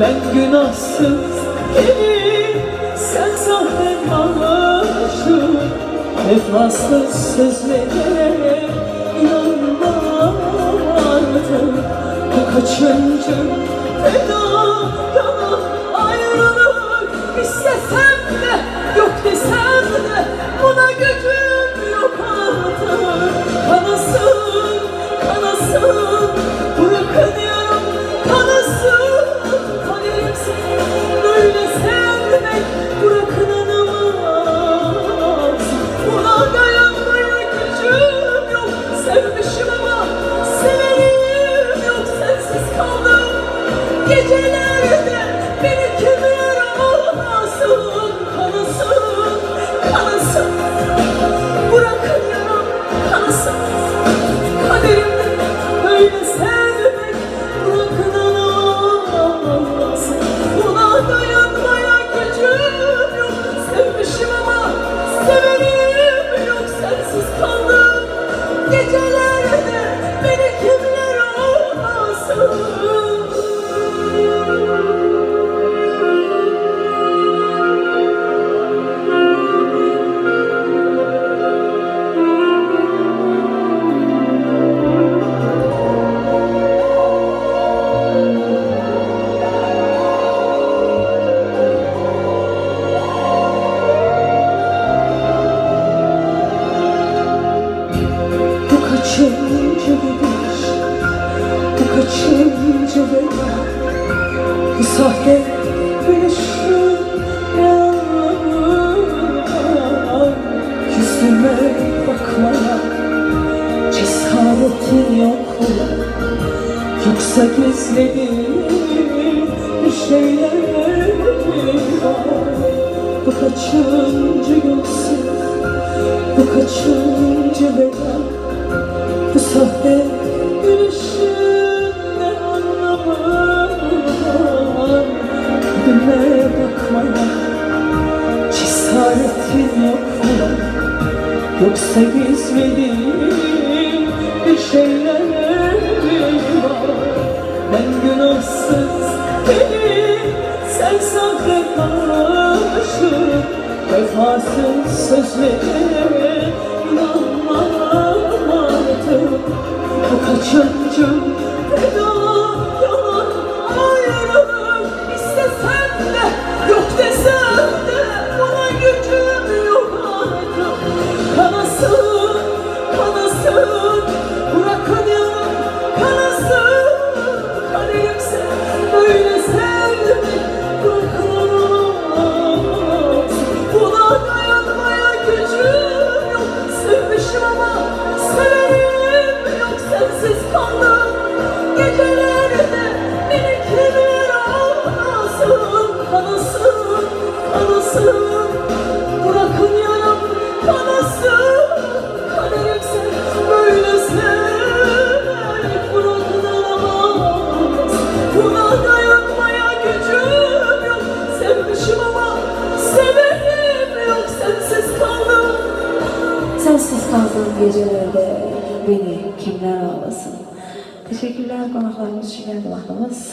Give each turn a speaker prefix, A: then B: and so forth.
A: Ben günahsız değilim Sen sahte aşık Vefasız sözlere inanma artık Bu kaçıncı feda yana ayrılık İstesem de ağlasın Kanasın, kanasın kaçıncı gidiş Bu kaçıncı veda Bu sahte gülüşün Yüzüme bakmaya Cesaretin yok mu? Yoksa gizlediğin bir şeyler mi var Bu kaçıncı yoksun Yoksa gizlediğin bir şeyler var. Ben günahsız değilim Sen karışık Vefasız sözlere inanmam artık. Bu kaçıncı Kanasın, kanasın Bırakın yaram kanasın Kaderimse böyle sevmek Bırakın alamaz Buna dayanmaya gücüm yok. Sevmişim ama severim yok. Sensiz kaldım.
B: Sensiz kaldığım gecelerde. Beni kimler ağlasın? Teşekkürler konaklarımız geldi vaktimiz.